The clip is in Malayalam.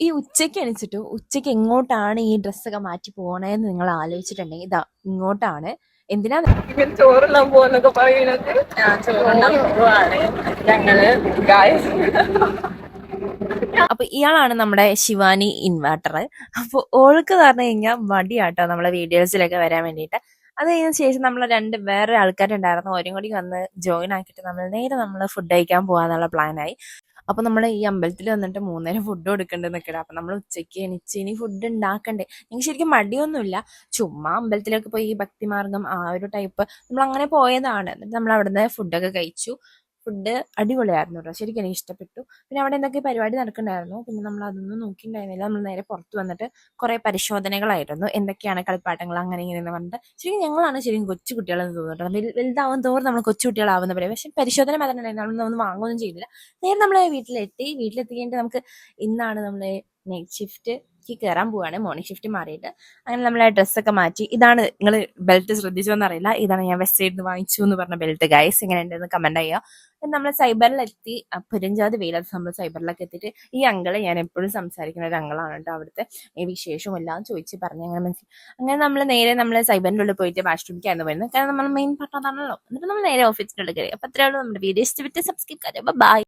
ഈ ഉച്ചയ്ക്ക് എണിച്ചിട്ട് ഉച്ചയ്ക്ക് എങ്ങോട്ടാണ് ഈ ഡ്രസ്സൊക്കെ മാറ്റി പോകണേന്ന് നിങ്ങൾ ആലോചിച്ചിട്ടുണ്ടെങ്കിൽ ഇതാ ഇങ്ങോട്ടാണ്. എന്തിനാ ചോറെല്ലാം പോവാന്നൊക്കെ പറയുന്നത്? ഞങ്ങൾ അപ്പൊ ഇയാളാണ് നമ്മുടെ ശിവാനി ഇൻവെർട്ടർ അപ്പൊ ഓൾക്ക് പറഞ്ഞു കഴിഞ്ഞാൽ മടിയാട്ടോ നമ്മളെ വീഡിയോസിലൊക്കെ വരാൻ വേണ്ടിയിട്ട്. അത് കഴിഞ്ഞ ശേഷം നമ്മൾ രണ്ട് വേറെ ആൾക്കാരുണ്ടായിരുന്നു അവരും കൂടി വന്ന് ജോയിൻ ആക്കിയിട്ട് നമ്മൾ നേരെ നമ്മൾ ഫുഡ് കഴിക്കാൻ പോകാന്നുള്ള പ്ലാനായി അപ്പൊ നമ്മൾ ഈ അമ്പലത്തിൽ വന്നിട്ട് മൂന്നേരം ഫുഡ് കൊടുക്കണ്ടെന്നൊക്കെ അപ്പൊ നമ്മൾ ഉച്ചയ്ക്ക് എണിച്ച് ഇനി ഫുഡ് ഉണ്ടാക്കണ്ടേ ഞങ്ങൾക്ക് ശരിക്കും മടിയൊന്നുമില്ല. ചുമ്മാ അമ്പലത്തിലൊക്കെ പോയി ഭക്തിമാർഗം ആ ഒരു ടൈപ്പ് നമ്മൾ അങ്ങനെ പോയതാണ്. എന്നിട്ട് നമ്മൾ അവിടുന്ന് ഫുഡൊക്കെ കഴിച്ചു. ഫുഡ് അടിപൊളിയായിരുന്നു കേട്ടോ ശരിക്കും എനിക്ക് ഇഷ്ടപ്പെട്ടു. പിന്നെ അവിടെ എന്തൊക്കെ പരിപാടി നടക്കുന്നുണ്ടായിരുന്നു? പിന്നെ നമ്മൾ അതൊന്നും നോക്കിയിട്ടുണ്ടായിരുന്നില്ല. നമ്മൾ നേരെ പുറത്ത് വന്നിട്ട് കുറെ പരിശോധനകളായിരുന്നു. എന്തൊക്കെയാണ് കളിപ്പാട്ടങ്ങൾ? അങ്ങനെ ഇങ്ങനെ പറഞ്ഞിട്ട്. ശരിക്കും ഞങ്ങളാണ് ശരിക്കും കൊച്ചു കുട്ടികളെന്ന് തോന്നുന്നു കേട്ടോ വലുതാവും തോറും നമ്മൾ കൊച്ചു കുട്ടികളാവുന്ന പോലെ. പക്ഷെ പരിശോധന മാത്രമേ നമ്മളൊന്നും വാങ്ങുകയൊന്നും ചെയ്തില്ല. നേരെ നമ്മളെ വീട്ടിലെത്തി. വീട്ടിലെത്തി കഴിഞ്ഞിട്ട് നമുക്ക് ഇന്നാണ് നമ്മളെ നൈറ്റ് ഷിഫ്റ്റ് കയറാൻ പോവാണ്. മോർണിംഗ് ഷിഫ്റ്റ് മാറിയിട്ട്. അങ്ങനെ നമ്മളെ ഡ്രസ്സൊക്കെ മാറ്റി. ഇതാണ് നിങ്ങൾ ബെൽറ്റ് ശ്രദ്ധിച്ചോന്ന് അറിയില്ല. ഇതാണ് ഞാൻ വെസ്റ്റ് സൈഡിൽ നിന്ന് വാങ്ങിച്ചു എന്ന് പറഞ്ഞ ബെൽറ്റ് ഗൈസ് എങ്ങനെ ഉണ്ടെന്ന് കമന്റ് ചെയ്യുക. നമ്മൾ സൈബറിലെത്തി പുരഞ്ചാതി വെയിലത്ത് നമ്മൾ സൈബറിലൊക്കെ എത്തിയിട്ട് ഈ അങ്കിളെ ഞാൻ എപ്പോഴും സംസാരിക്കുന്ന ഒരു അങ്കിളാണ് കേട്ടോ അവിടുത്തെ. വിശേഷവും എല്ലാം ചോദിച്ച് പറഞ്ഞ് അങ്ങനെ മനസ്സിലായി അങ്ങനെ നമ്മൾ നേരെ നമ്മൾ സൈബറിന്റെ ഉള്ളിൽ പോയിട്ട് വാഷ്റൂമിക്കായിരുന്നു വരുന്നത്. കാരണം നമ്മൾ മെയിൻ പാർട്ട് അതാണല്ലോ. എന്നിട്ട് നമ്മൾ നേരെ ഓഫീസിന്റെ ഉള്ളിൽ കയറി അപ്പോൾ അത്രയുള്ളൂ നമ്മുടെ വീഡിയോ ഇഷ്ടപ്പെട്ട് സബ്സ്ക്രൈബ് ചെയ്യാം ബൈ